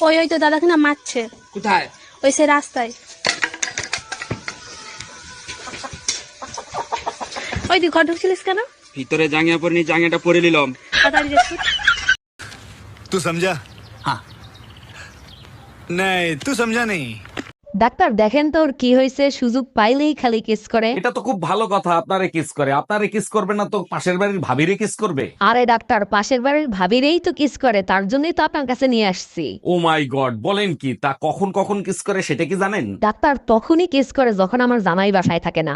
ওই ওই তো দাদাকে না মারছে। কোথায়? ওই সে রাস্তায়। ওই তুই ঘর ঢুকছিলিস কেন? ভিতরে জাঙ্গিয়া পরে নিয়ে জাঙ্গিয়াটা পরে নিলাম। তুই। সমঝা হ্যাঁ নাই তুই সমঝা নেই ডাক্তার দেখেন তো ওর কি হয়েছে সুযোগ পাইলেই খালি কিস করে। এটা তো খুব ভালো কথা আপনারে কিস করে। আপনারে কিস করবে না তো পাশের বাড়ির ভাবিরে কিস করবে? আরে ডাক্তার পাশের বাড়ির ভাবিরেই তো কিস করে তার জন্যই তো আপনার কাছে নিয়ে আসছি। ও মাই গড বলেন কি তা কখন কখন কিস করে সেটা কি জানেন? ডাক্তার তখনই কিস করে যখন আমার জামাই বাসায় থাকে না।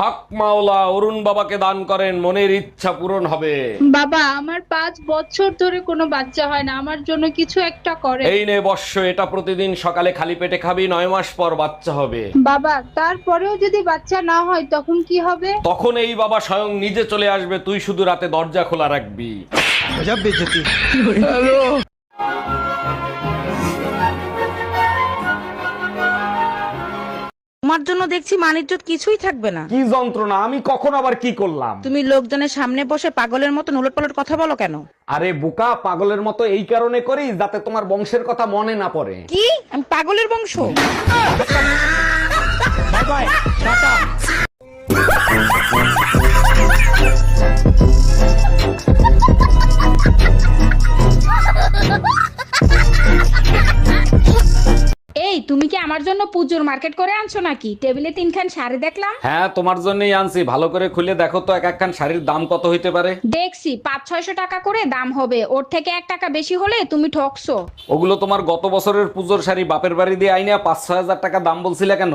হক মাওলা অরুণ বাবাকে দান করেন মনের ইচ্ছা পূরণ হবে। বাবা আমার পাঁচ বছর ধরে কোনো বাচ্চা হয় না আমার জন্য কিছু একটা করে এই নে বর্ষ এটা প্রতিদিন সকালে খালি পেটে খাবি নয় মাস পর বাচ্চা হবে। বাবা তারপরেও যদি বাচ্চা না হয় তখন কি হবে? তখন এই বাবা স্বয়ং নিজে চলে আসবে তুই শুধু রাতে দরজা খোলা রাখবি। তোমার জন্য দেখছি মানিজ্জত কিছুই থাকবে না। কি যন্ত্রণা? আমি কখন আবার কি করলাম? তুমি লোকজনের সামনে বসে পাগলের মতো উলটপালট কথা বলো কেন? আরে বোকা পাগলের মতো এই কারণে করি যাতে তোমার বংশের কথা মনে না পড়ে। কি? আমি পাগলের বংশ? এই তুমি কি আমার জন্য পূজোর মার্কেট করে আনছো নাকি? টেবিলে তিনখান শাড়ি দেখলাম। হ্যাঁ তোমার জন্যই আনছি। ভালো করে খুলে দেখো তো এক একখান শাড়ির দাম কত হইতে পারে। দেখছি পাঁচ ছয়শো টাকা করে দাম হবে। ওর থেকে এক টাকা বেশি হলে তুমি ঠকছো। ওগুলো তোমার গত বছরের পূজোর শাড়ি বাপের বাড়ি দিয়ে আইনা পাঁচ ছয় হাজার টাকা দাম বলছিলে কেন?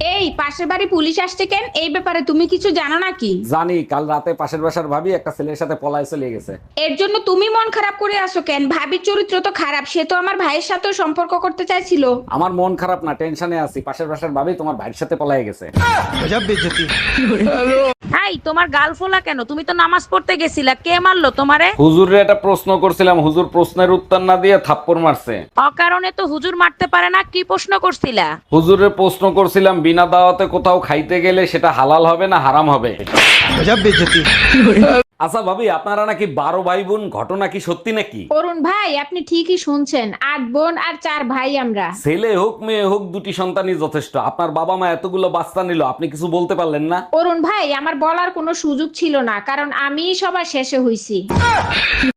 এই পাশের বাড়ি পুলিশ আসছে কেন? এই ব্যাপারে তুমি কিছু জানো নাকি? জানি কাল রাতে পাশের বাসার ভাবি একটা ছেলের সাথে পলায় চলে গেছে। এর জন্য তুমি মন খারাপ করে আসো কেন? ভাবির চরিত্র তো খারাপ সে তো আমার ভাইয়ের সাথেও সম্পর্ক করতে চাইছিল। আমার মন খারাপ না টেনশনে আছি। পাশের বাসার ভাবি তোমার ভাইয়ের সাথে পলায় গেছে। ভাই তোমার গাল ফোলা কেন? তুমি তো নামাজ পড়তে গেছিলা কে মারলো তোমারে? হুজুরের একটা প্রশ্ন করছিলাম হুজুর প্রশ্নের উত্তর না দিয়ে থাপ্পড় মারছে। অকারণে তো হুজুর মারতে পারে না কি প্রশ্ন করছিলা? হুজুরের প্রশ্ন করছিলাম বিনা দাওয়াতে কোথাও খাইতে গেলে সেটা হালাল হবে না হারাম হবে? আচ্ছা ভাবি আপনারা নাকি বারো ভাই বোন ঘটনা কি সত্যি নাকি? অরুণ ভাই আপনি ঠিকই শুনছেন। আট বোন আর চার ভাই আমরা। ছেলে হোক মেয়ে হোক দুটি সন্তানই যথেষ্ট। আপনার বাবা মা এতগুলো বাচ্চা নিল আপনি কিছু বলতে পারলেন না? অরুণ ভাই আমার বলার কোনো সুযোগ ছিল না কারণ আমি সবার শেষে হইছি।